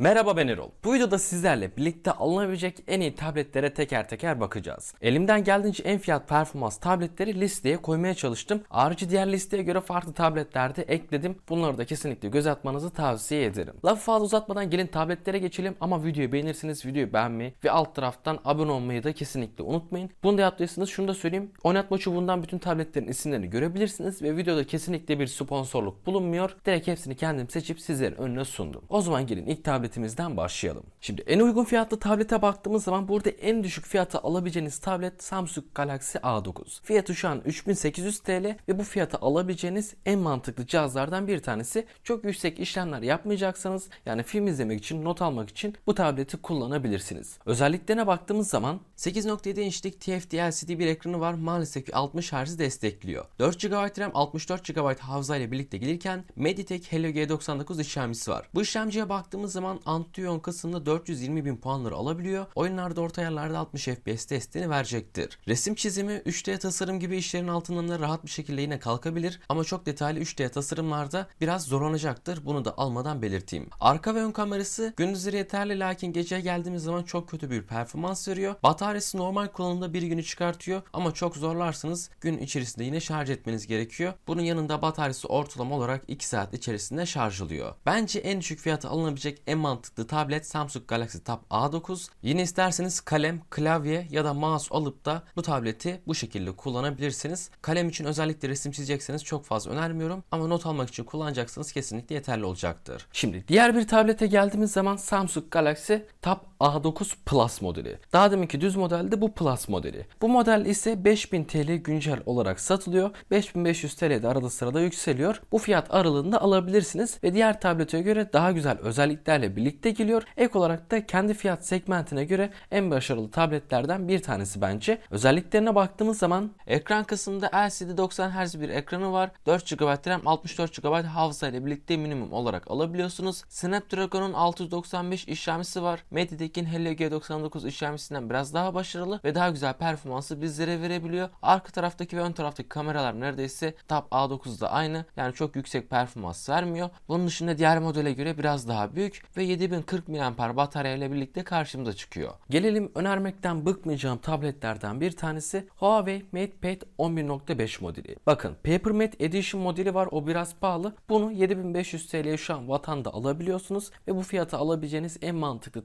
Merhaba ben Erol. Bu videoda sizlerle birlikte alınabilecek en iyi tabletlere teker teker bakacağız. Elimden geldiğince en fiyat performans tabletleri listeye koymaya çalıştım. Ayrıca diğer listeye göre farklı tabletlerde ekledim. Bunları da kesinlikle göz atmanızı tavsiye ederim. Lafı fazla uzatmadan gelin tabletlere geçelim ama videoyu beğenirseniz videoyu beğenmeyi ve alt taraftan abone olmayı da kesinlikle unutmayın. Bunu da yaptıysanız şunu da söyleyeyim. Oynatma çubuğundan bütün tabletlerin isimlerini görebilirsiniz ve videoda kesinlikle bir sponsorluk bulunmuyor. Direkt hepsini kendim seçip sizlerin önüne sundum. O zaman gelin ilk tabletimizden başlayalım. Şimdi en uygun fiyatlı tablete baktığımız zaman burada en düşük fiyata alabileceğiniz tablet Samsung Galaxy A9. Fiyatı şu an 3800 TL ve bu fiyata alabileceğiniz en mantıklı cihazlardan bir tanesi. Çok yüksek işlemler yapmayacaksanız yani film izlemek için, not almak için bu tableti kullanabilirsiniz. Özelliklerine baktığımız zaman 8.7 inçlik TFT LCD bir ekranı var. Maalesef ki 60 Hz destekliyor. 4 GB RAM, 64 GB hafıza ile birlikte gelirken Mediatek Helio G99 işlemcisi var. Bu işlemciye baktığımız zaman Antuyon kısmında 420 bin puanları alabiliyor. Oyunlarda orta yerlerde 60 FPS desteğini verecektir. Resim çizimi 3D tasarım gibi işlerin altından da rahat bir şekilde yine kalkabilir ama çok detaylı 3D tasarımlarda biraz zorlanacaktır. Bunu da almadan belirteyim. Arka ve ön kamerası gündüzleri yeterli lakin geceye geldiğimiz zaman çok kötü bir performans veriyor. Bataryası normal kullanımda bir günü çıkartıyor ama çok zorlarsanız gün içerisinde yine şarj etmeniz gerekiyor. Bunun yanında bataryası ortalama olarak 2 saat içerisinde şarj oluyor. Bence en düşük fiyata alınabilecek en mantıklı tablet Samsung Galaxy Tab A9. Yine isterseniz kalem, klavye ya da mouse alıp da bu tableti bu şekilde kullanabilirsiniz. Kalem için özellikle resim çizecekseniz çok fazla önermiyorum ama not almak için kullanacaksanız kesinlikle yeterli olacaktır. Şimdi diğer bir tablete geldiğimiz zaman Samsung Galaxy Tab A9 Plus modeli. Daha deminki düz modelde bu Plus modeli. Bu model ise 5000 TL güncel olarak satılıyor. 5500 TL'de arada sırada yükseliyor. Bu fiyat aralığında alabilirsiniz ve diğer tablete göre daha güzel özelliklerle birlikte geliyor. Ek olarak da kendi fiyat segmentine göre en başarılı tabletlerden bir tanesi bence. Özelliklerine baktığımız zaman ekran kısmında LCD 90 Hz bir ekranı var. 4 GB RAM 64 GB hafıza ile birlikte minimum olarak alabiliyorsunuz. Snapdragon'un 695 işlemcisi var. Mediatek'in Helio G99 işlemcisinden biraz daha başarılı ve daha güzel performansı bizlere verebiliyor. Arka taraftaki ve ön taraftaki kameralar neredeyse Tab A9'da aynı. Yani çok yüksek performans vermiyor. Bunun dışında diğer modele göre biraz daha büyük ve 7040 mAh batarya ile birlikte karşımıza çıkıyor. Gelelim önermekten bıkmayacağım tabletlerden bir tanesi Huawei MatePad 11.5 modeli. Bakın Papermate Edition modeli var o biraz pahalı. Bunu 7500 TL'ye şu an vatanda alabiliyorsunuz ve bu fiyata alabileceğiniz en mantıklı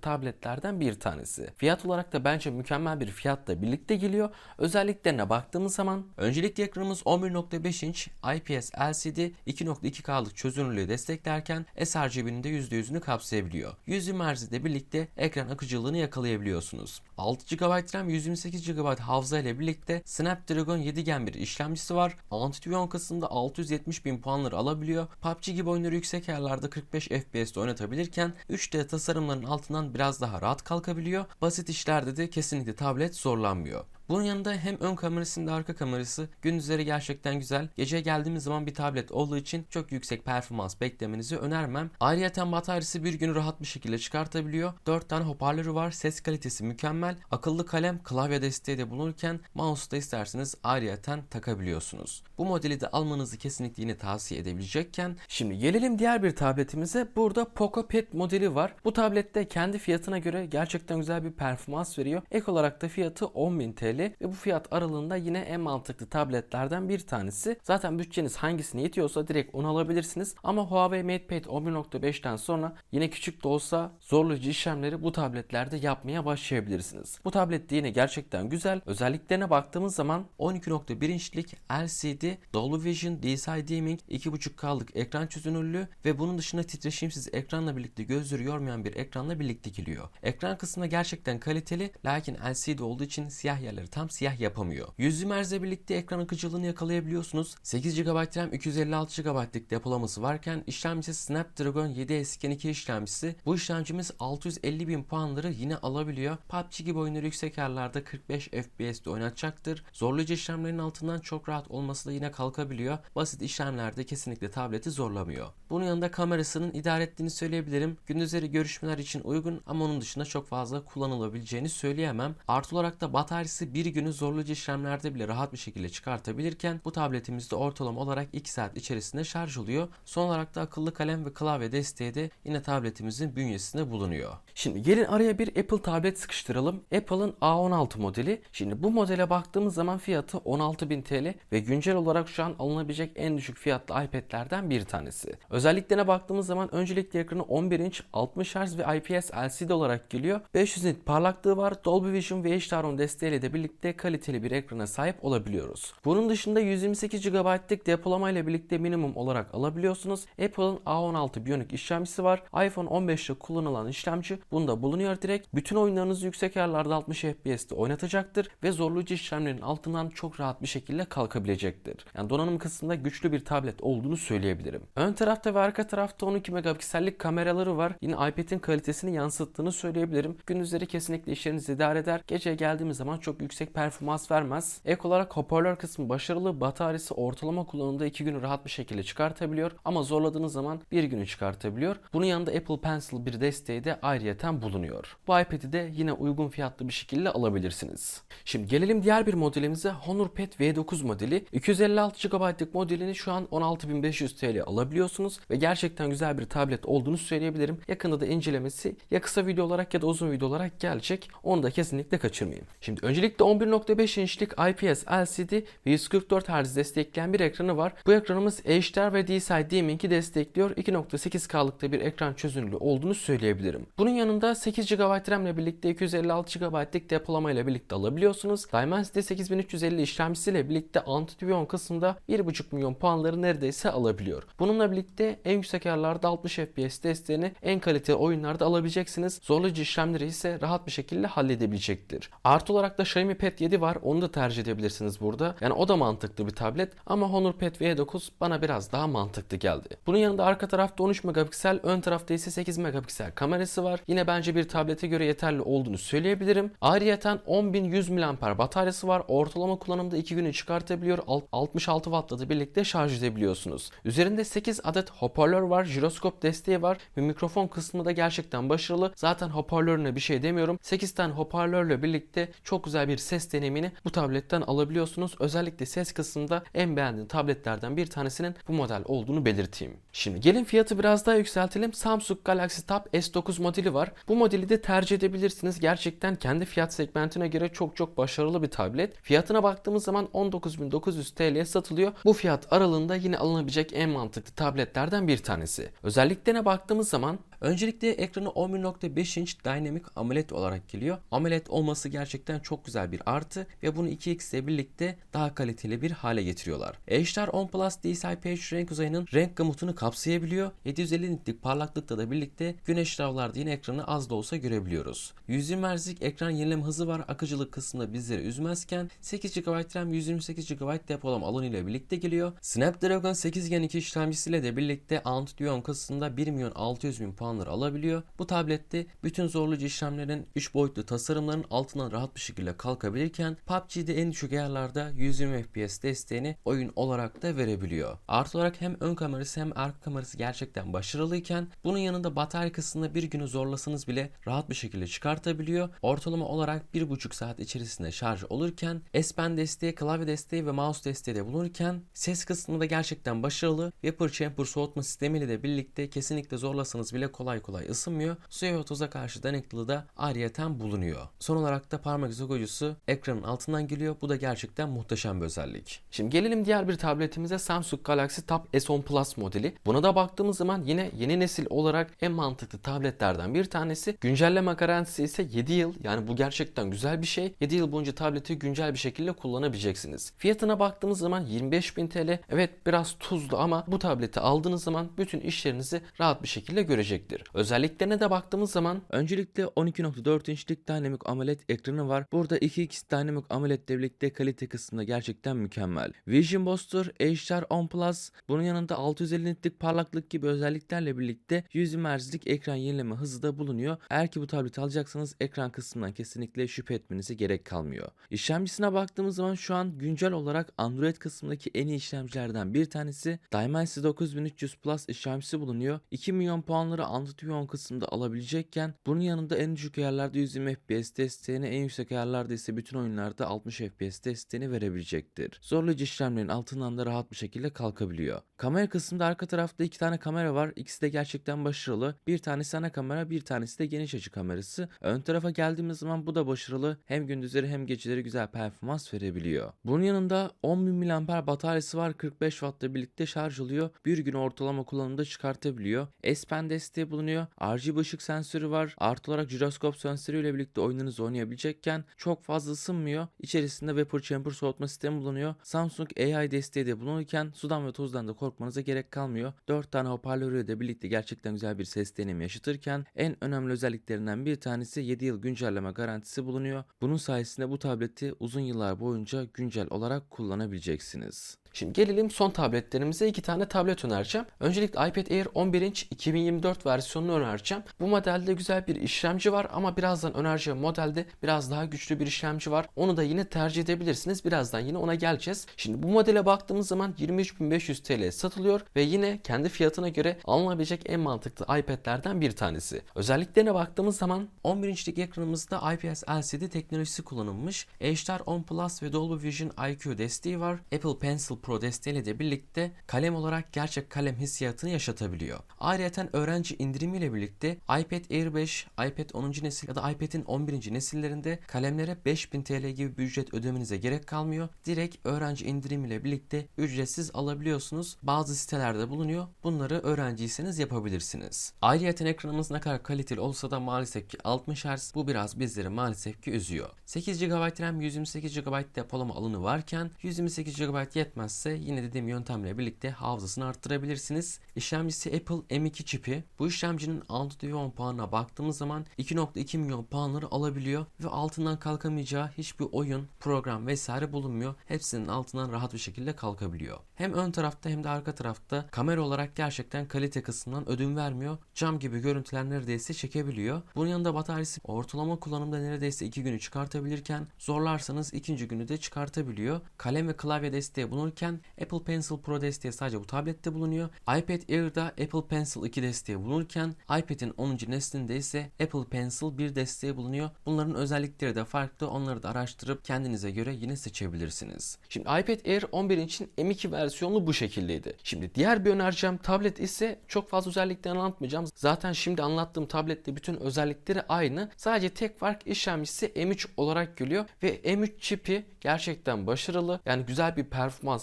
tabletlerden bir tanesi. Fiyat olarak da bence mükemmel bir fiyatla birlikte geliyor. Özelliklerine baktığımız zaman öncelikle ekranımız 11.5 inç IPS LCD 2.2K'lık çözünürlüğü desteklerken sRGB'nin de %100'ünü kapsayabiliyor. 100 Hz ile birlikte ekran akıcılığını yakalayabiliyorsunuz. 6 GB RAM 128 GB hafıza ile birlikte Snapdragon 7 Gen bir işlemcisi var. Antutu kısmında 670 bin puanları alabiliyor. PUBG gibi oyunları yüksek yerlerde 45 FPS'te oynatabilirken 3D tasarımların altından biraz daha rahat kalkabiliyor. Basit işlerde de kesinlikle tablet zorlanmıyor. Bunun yanında hem ön kamerası hem de arka kamerası gündüzleri gerçekten güzel. Gece geldiğimiz zaman bir tablet olduğu için çok yüksek performans beklemenizi önermem. Ayrıca bataryası bir günü rahat bir şekilde çıkartabiliyor. 4 tane hoparlörü var. Ses kalitesi mükemmel. Akıllı kalem, klavye desteği de bulunurken mouse da isterseniz ayrıyeten takabiliyorsunuz. Bu modeli de almanızı kesinlikle yine tavsiye edebilecekken şimdi gelelim diğer bir tabletimize. Burada Poco Pad modeli var. Bu tablette kendi fiyatına göre gerçekten güzel bir performans veriyor. Ek olarak da fiyatı 10.000 TL ve bu fiyat aralığında yine en mantıklı tabletlerden bir tanesi. Zaten bütçeniz hangisine yetiyorsa direkt onu alabilirsiniz. Ama Huawei MatePad 11.5'ten sonra yine küçük de olsa zorlayıcı işlemleri bu tabletlerde yapmaya başlayabilirsiniz. Bu tablet de yine gerçekten güzel. Özelliklerine baktığımız zaman 12.1 inçlik LCD Dolby Vision DCI Dimming 2.5K'lık ekran çözünürlüğü ve bunun dışında titreşimsiz ekranla birlikte gözleri yormayan bir ekranla birlikte geliyor. Ekran kısmında gerçekten kaliteli lakin LCD olduğu için siyah yerleri tam siyah yapamıyor. 100 Hz birlikte ekran akıcılığını yakalayabiliyorsunuz. 8 GB RAM 256 GB'lık depolaması varken işlemcisi Snapdragon 7 Gen 2 işlemcisi. Bu işlemcimiz 650 bin puanları yine alabiliyor. PUBG gibi oyunları yüksek yerlerde 45 FPS'de oynatacaktır. Zorlayıcı işlemlerin altından çok rahat olması da yine kalkabiliyor. Basit işlemlerde kesinlikle tableti zorlamıyor. Bunun yanında kamerasının idare ettiğini söyleyebilirim. Gündüzleri görüşmeler için uygun ama onun dışında çok fazla kullanılabileceğini söyleyemem. Artı olarak da bataryası bir günü zorlayıcı işlemlerde bile rahat bir şekilde çıkartabilirken bu tabletimizde ortalama olarak 2 saat içerisinde şarj oluyor. Son olarak da akıllı kalem ve klavye desteği de yine tabletimizin bünyesinde bulunuyor. Şimdi gelin araya bir Apple tablet sıkıştıralım. Apple'ın A16 modeli. Şimdi bu modele baktığımız zaman fiyatı 16.000 TL ve güncel olarak şu an alınabilecek en düşük fiyatlı iPad'lerden bir tanesi. Özelliklerine baktığımız zaman öncelikle ekranı 11 inç 60 Hz ve IPS LCD olarak geliyor. 500 nit parlaklığı var. Dolby Vision ve HDR10 desteğiyle de birlikte kaliteli bir ekrana sahip olabiliyoruz. Bunun dışında 128 GB'lık depolama ile birlikte minimum olarak alabiliyorsunuz. Apple'ın A16 Bionic işlemcisi var. iPhone 15'te kullanılan işlemci bunda bulunuyor direkt. Bütün oyunlarınızı yüksek ayarlarda 60 FPS'te oynatacaktır ve zorlayıcı işlemlerin altından çok rahat bir şekilde kalkabilecektir. Yani donanım kısmında güçlü bir tablet olduğunu söyleyebilirim. Ön tarafta ve arka tarafta 12 megapiksellik kameraları var. Yine iPad'in kalitesini yansıttığını söyleyebilirim. Gündüzleri kesinlikle işlerinizi idare eder. Gece geldiğimiz zaman çok yüksek performans vermez. Ek olarak hoparlör kısmı başarılı. Bataryası ortalama kullanımda 2 günü rahat bir şekilde çıkartabiliyor. Ama zorladığınız zaman 1 günü çıkartabiliyor. Bunun yanında Apple Pencil bir desteği de ayrıyeten bulunuyor. Bu iPad'i de yine uygun fiyatlı bir şekilde alabilirsiniz. Şimdi gelelim diğer bir modelimize Honor Pad V9 modeli. 256 GB'lık modelini şu an 16.500 TL alabiliyorsunuz ve gerçekten güzel bir tablet olduğunu söyleyebilirim. Yakında da incelemesi ya kısa video olarak ya da uzun video olarak gelecek. Onu da kesinlikle kaçırmayın. Şimdi öncelikle 11.5 inçlik IPS LCD ve 144 Hz destekleyen bir ekranı var. Bu ekranımız HDR ve DCI Dimming'i destekliyor. 2.8K'lıkta bir ekran çözünürlüğü olduğunu söyleyebilirim. Bunun yanında 8 GB RAM ile birlikte 256 GB'lık depolama ile birlikte alabiliyorsunuz. Dimensity 8350 işlemcisiyle birlikte Antutubion kısmında 1.5 milyon puanları neredeyse alabiliyor. Bununla birlikte en yüksek ayarlarda 60 FPS desteğini en kaliteli oyunlarda alabileceksiniz. Zorlayıcı işlemleri ise rahat bir şekilde halledebilecektir. Artı olarak da Xiaomi Pad 7 var. Onu da tercih edebilirsiniz burada. Yani o da mantıklı bir tablet ama Honor Pad V9 bana biraz daha mantıklı geldi. Bunun yanında arka tarafta 13 megapiksel, ön tarafta ise 8 megapiksel kamerası var. Yine bence bir tablete göre yeterli olduğunu söyleyebilirim. Ayrıyeten 10.100 mAh bataryası var. Ortalama kullanımda 2 günü çıkartabiliyor. Alt- 66 Watt'la da birlikte şarj edebiliyorsunuz. Üzerinde 8 adet hoparlör var. Jiroskop desteği var ve mikrofon kısmı da gerçekten başarılı. Zaten hoparlörüne bir şey demiyorum. 8 tane hoparlörle birlikte çok güzel bir ses deneyimini bu tabletten alabiliyorsunuz. Özellikle ses kısmında en beğendiğim tabletlerden bir tanesinin bu model olduğunu belirteyim. Şimdi gelin fiyatı biraz daha yükseltelim. Samsung Galaxy Tab S9 modeli var. Bu modeli de tercih edebilirsiniz. Gerçekten kendi fiyat segmentine göre çok çok başarılı bir tablet. Fiyatına baktığımız zaman 19.900 TL'ye satılıyor. Bu fiyat aralığında yine alınabilecek en mantıklı tabletlerden bir tanesi. Özelliklerine baktığımız zaman öncelikle ekranı 11.5 inç Dynamic AMOLED olarak geliyor. AMOLED olması gerçekten çok güzel bir artı ve bunu 2x ile birlikte daha kaliteli bir hale getiriyorlar. HDR10 Plus DCI-P3 renk uzayının renk gamutunu kapsayabiliyor. 750 nitlik parlaklıkta da birlikte güneş lavlarda yine ekranı az da olsa görebiliyoruz. 120 Hz'lik ekran yenileme hızı var. Akıcılık kısmında bizleri üzmezken 8 GB RAM 128 GB depolama alanı ile birlikte geliyor. Snapdragon 8 Gen 2 işlemcisiyle de birlikte Antutubion kasasında 1 milyon 600 bin puanları alabiliyor. Bu tablette bütün zorlayıcı işlemlerin 3 boyutlu tasarımların altından rahat bir şekilde kalkabilirken PUBG'de en düşük ayarlarda 120 FPS desteğini oyun olarak da verebiliyor. Artı olarak hem ön kamerası hem arka kamerası gerçekten başarılıyken bunun yanında batarya kısmında bir günü zorlasanız bile rahat bir şekilde çıkartabiliyor. Ortalama olarak 1,5 saat içerisinde şarj olurken S Pen desteği, klavye desteği ve mouse desteği de bulunurken ses kısmında da gerçekten başarılı. Vapor Chamber soğutma sistemiyle de birlikte kesinlikle zorlasanız bile kolay kolay ısınmıyor. Suya ve toza karşı dayanıklılığı da ayrıyeten bulunuyor. Son olarak da parmak izi okuyucusu ekranın altından geliyor. Bu da gerçekten muhteşem bir özellik. Şimdi gelelim diğer bir tabletimize Samsung Galaxy Tab S10 Plus modeli. Buna da baktığımız zaman yine yeni nesil olarak en mantıklı tabletlerden bir tanesi. Güncelleme garantisi ise 7 yıl. Yani bu gerçekten güzel bir şey. 7 yıl boyunca tableti güncel bir şekilde kullanabileceksiniz. Fiyatına baktığımız zaman 25.000 TL. Evet biraz tuzlu ama bu tableti aldığınız zaman bütün işlerinizi rahat bir şekilde görecektir. Özelliklerine de baktığımız zaman öncelikle 12.4 inçlik Dynamic AMOLED ekranı var. Burada 2x Dynamic AMOLED ile birlikte kalite kısmında gerçekten mükemmel. Vision Booster HDR10 Plus bunun yanında 650 nitlik parlaklık gibi özelliklerle birlikte 120 Hz'lik ekran yenileme hızı da bulunuyor. Eğer ki bu tableti alacaksanız ekran kısmından kesinlikle şüphe etmenize gerek kalmıyor. İşlemcisine baktığımız zaman şu an güncel olarak Android kısmındaki en iyi işlemcilerden bir tanesi Dimensity 9300 Plus işlemcisi bulunuyor. 2 milyon puanları Android kısmında alabilecekken bunun yanında en düşük ayarlarda 120 FPS desteğini en yüksek ayarlarda ise bütün oyunlarda 60 FPS desteğini verebilecektir. Zorlayıcı işlemlerin altından da rahat bir şekilde kalkabiliyor. Kamera kısmında arka tarafta iki tane kamera var. İkisi de gerçekten başarılı. Bir tanesi ana kamera bir tanesi de geniş açı kamerası. Ön tarafa geldiğimiz zaman bu da başarılı. Hem gündüzleri hem geceleri güzel performans verebiliyor. Bunun yanında 10.000 mAh bataryası var. 45 Watt'la birlikte şarj oluyor. Bir gün ortalama kullanımda çıkartabiliyor. S Pen desteği bulunuyor. RGB ışık sensörü var. Artı olarak jiroskop sensörü ile birlikte oyunlarınızı oynayabilecekken çok fazla ısınmıyor. İçerisinde vapor chamber soğutma sistemi bulunuyor. Samsung AI desteği de bulunurken sudan ve tozdan da korkmanıza gerek kalmıyor. 4 tane hoparlörüyle de birlikte gerçekten güzel bir ses deneyimi yaşatırken en önemli özelliklerinden bir tanesi 7 yıl güncelleme garantisi bulunuyor. Bunun sayesinde bu tableti uzun yıllar boyunca güncel olarak kullanabileceksiniz. Şimdi gelelim son tabletlerimize iki tane tablet önereceğim. Öncelikle iPad Air 11 inç 2024 versiyonunu önereceğim. Bu modelde güzel bir işlemci var ama birazdan önereceğim modelde biraz daha güçlü bir işlemci var. Onu da yine tercih edebilirsiniz. Birazdan yine ona geleceğiz. Şimdi bu modele baktığımız zaman 23.500 TL satılıyor ve yine kendi fiyatına göre alınabilecek en mantıklı iPad'lerden bir tanesi. Özelliklerine baktığımız zaman 11 inçlik ekranımızda IPS LCD teknolojisi kullanılmış. HDR 10 Plus ve Dolby Vision IQ desteği var. Apple Pencil Pro desteğiyle de birlikte kalem olarak gerçek kalem hissiyatını yaşatabiliyor. Ayrıca öğrenci indirimiyle birlikte iPad Air 5, iPad 10. nesil ya da iPad'in 11. nesillerinde kalemlere 5000 TL gibi bir ücret ödemenize gerek kalmıyor. Direkt öğrenci indirimiyle birlikte ücretsiz alabiliyorsunuz. Bazı sitelerde bulunuyor. Bunları öğrenciyseniz yapabilirsiniz. Ayrıca ekranımız ne kadar kaliteli olsa da maalesef ki 60 Hz bu biraz bizleri maalesef ki üzüyor. 8 GB RAM 128 GB depolama alanı varken 128 GB yetmezse yine dediğim yöntemle birlikte hafızasını arttırabilirsiniz. İşlemcisi Apple M2 çipi. Bu işlemcinin Antutu 10 puanına baktığımız zaman 2.2 milyon puanları alabiliyor ve altından kalkamayacağı hiçbir oyun, program vesaire bulunmuyor. Hepsinin altından rahat bir şekilde kalkabiliyor. Hem ön tarafta hem de arka tarafta kamera olarak gerçekten kalite kısmından ödün vermiyor. Cam gibi görüntüler neredeyse çekebiliyor. Bunun yanında bataryası ortalama kullanımda neredeyse 2 günü çıkartabilirken zorlarsanız ikinci günü de çıkartabiliyor. Kalem ve klavye desteği bulunurken Apple Pencil Pro desteği sadece bu tablette bulunuyor. iPad Air'da Apple Pencil 2 desteği bulunurken iPad'in 10. neslinde ise Apple Pencil 1 desteği bulunuyor. Bunların özellikleri de farklı. Onları da araştırıp kendinize göre yine seçebilirsiniz. Şimdi iPad Air 11 için M2 versiyonu bu şekildeydi. Şimdi diğer bir önereceğim tablet ise çok fazla özelliklerini anlatmayacağım. Zaten şimdi anlattığım tablette bütün özellikleri aynı. Sadece tek fark işlemcisi M3 olarak geliyor ve M3 çipi gerçekten başarılı. Yani güzel bir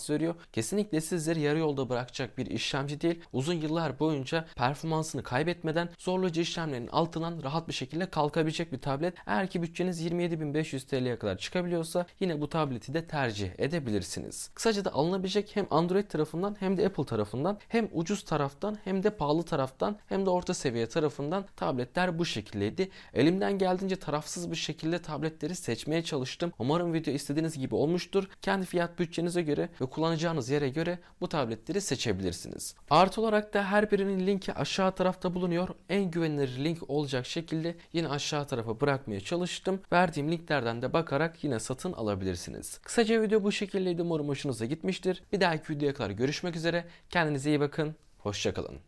performans veriyor. Kesinlikle sizleri yarı yolda bırakacak bir işlemci değil. Uzun yıllar boyunca performansını kaybetmeden zorlayıcı işlemlerin altından rahat bir şekilde kalkabilecek bir tablet. Eğer ki bütçeniz 27.500 TL'ye kadar çıkabiliyorsa yine bu tableti de tercih edebilirsiniz. Kısaca da alınabilecek hem Android tarafından hem de Apple tarafından hem ucuz taraftan hem de pahalı taraftan hem de orta seviye tarafından tabletler bu şekildeydi. Elimden geldiğince tarafsız bir şekilde tabletleri seçmeye çalıştım. Umarım video istediğiniz gibi olmuştur. Kendi fiyat bütçenize göre ve kullanacağınız yere göre bu tabletleri seçebilirsiniz. Artı olarak da her birinin linki aşağı tarafta bulunuyor. En güvenilir link olacak şekilde yine aşağı tarafa bırakmaya çalıştım. Verdiğim linklerden de bakarak yine satın alabilirsiniz. Kısaca video bu şekildeydi. Umarım hoşunuza gitmiştir. Bir dahaki videoya kadar görüşmek üzere. Kendinize iyi bakın. Hoşçakalın.